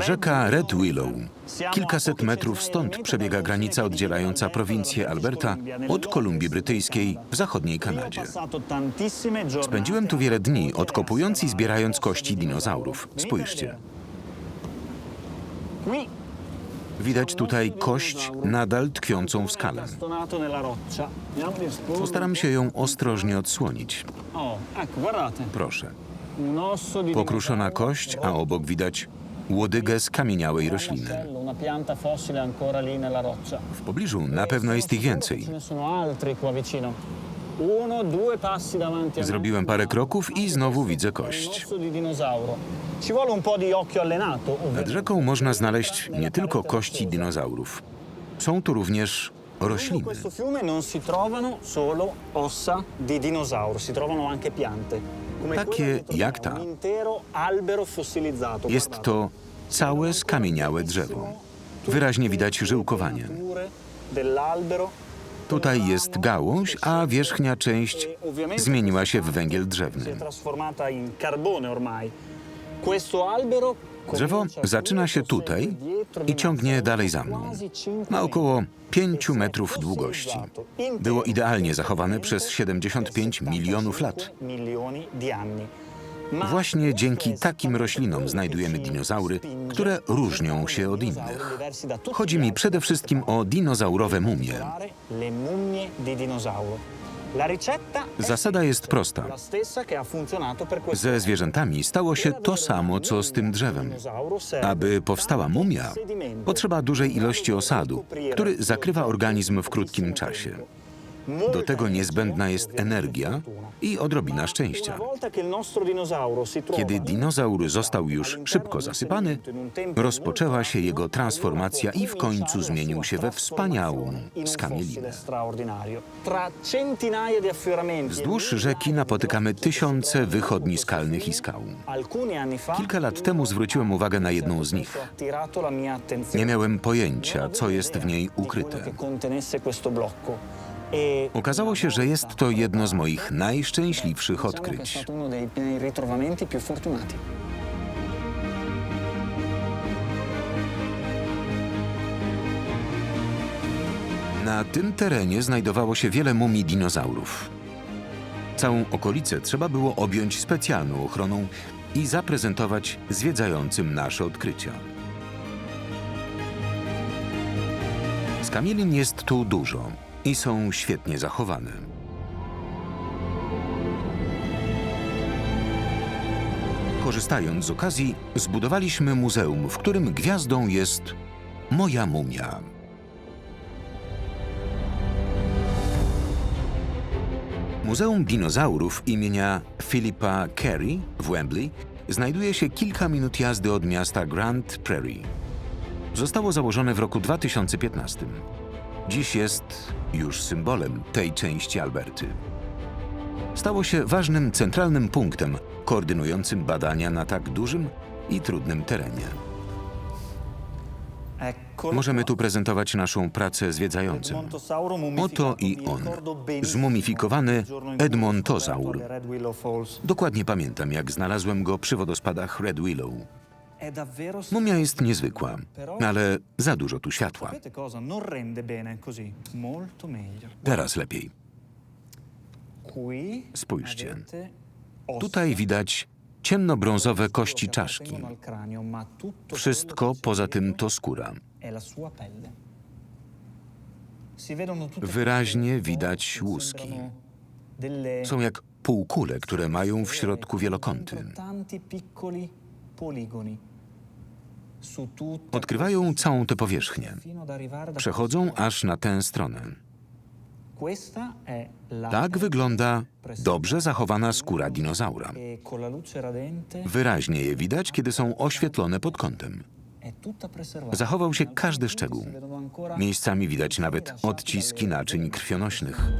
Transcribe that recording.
Rzeka Red Willow. Kilkaset metrów stąd przebiega granica oddzielająca prowincję Alberta od Kolumbii Brytyjskiej w zachodniej Kanadzie. Spędziłem tu wiele dni, odkopując i zbierając kości dinozaurów. Spójrzcie. Widać tutaj kość nadal tkwiącą w skale. Postaram się ją ostrożnie odsłonić. Proszę. Pokruszona kość, a obok widać łodygę skamieniałej rośliny. W pobliżu na pewno jest ich więcej. Zrobiłem parę kroków i znowu widzę kość. Nad rzeką można znaleźć nie tylko kości dinozaurów. Są tu również rośliny. questo fiume non si trovano solo ossa di dinosauro, si trovano anche piante. Takie jak ta. Jest to całe skamieniałe drzewo. Wyraźnie widać żyłkowanie. Tutaj jest gałąź, a wierzchnia część zmieniła się w węgiel drzewny. Drzewo zaczyna się tutaj i ciągnie dalej za mną. Ma około metri. 5 Essere metrów długości. Było idealnie zachowane przez 75 per milionów lat. 75 milioni di anni. Ma Właśnie dzięki takim roślinom znajdujemy dinozaury, które różnią się od innych. Chodzi mi przede wszystkim o dinozaurowe mumie. Zasada jest prosta. Ze zwierzętami stało się to samo, co z tym drzewem. Aby powstała mumia, potrzeba dużej ilości osadu, który zakrywa organizm w krótkim czasie. Do tego niezbędna jest energia i odrobina szczęścia. Kiedy dinozaur został już szybko zasypany, rozpoczęła się jego transformacja i w końcu zmienił się we wspaniałą skamielinę. Wzdłuż rzeki napotykamy tysiące wychodni skalnych i skał. Kilka lat temu zwróciłem uwagę na jedną z nich. Nie miałem pojęcia, co jest w niej ukryte. Okazało się, że jest to jedno z moich najszczęśliwszych odkryć. Na tym terenie znajdowało się wiele mumii dinozaurów. Całą okolicę trzeba było objąć specjalną ochroną i zaprezentować zwiedzającym nasze odkrycia. Skamielin jest tu dużo i są świetnie zachowane. Korzystając z okazji, zbudowaliśmy muzeum, w którym gwiazdą jest moja mumia. Muzeum Dinozaurów imienia Philippa Carey w Wembley znajduje się kilka minut jazdy od miasta Grand Prairie. Zostało założone w roku 2015. Dziś jest już symbolem tej części Alberty. Stało się ważnym centralnym punktem koordynującym badania na tak dużym i trudnym terenie. Możemy tu prezentować naszą pracę zwiedzającym. Oto i on, zmumifikowany Edmontozaur. Dokładnie pamiętam, jak znalazłem go przy wodospadach Red Willow. Mumia jest niezwykła, ale za dużo tu światła. Teraz lepiej. Spójrzcie. Tutaj widać ciemnobrązowe kości czaszki. Wszystko poza tym to skóra. Wyraźnie widać łuski. Są jak półkule, które mają w środku wielokąty. Odkrywają całą tę powierzchnię. Przechodzą aż na tę stronę. Tak wygląda dobrze zachowana skóra dinozaura. e Wyraźnie je widać, kiedy są oświetlone pod kątem. Zachował się każdy szczegół. Miejscami widać nawet odciski naczyń krwionośnych.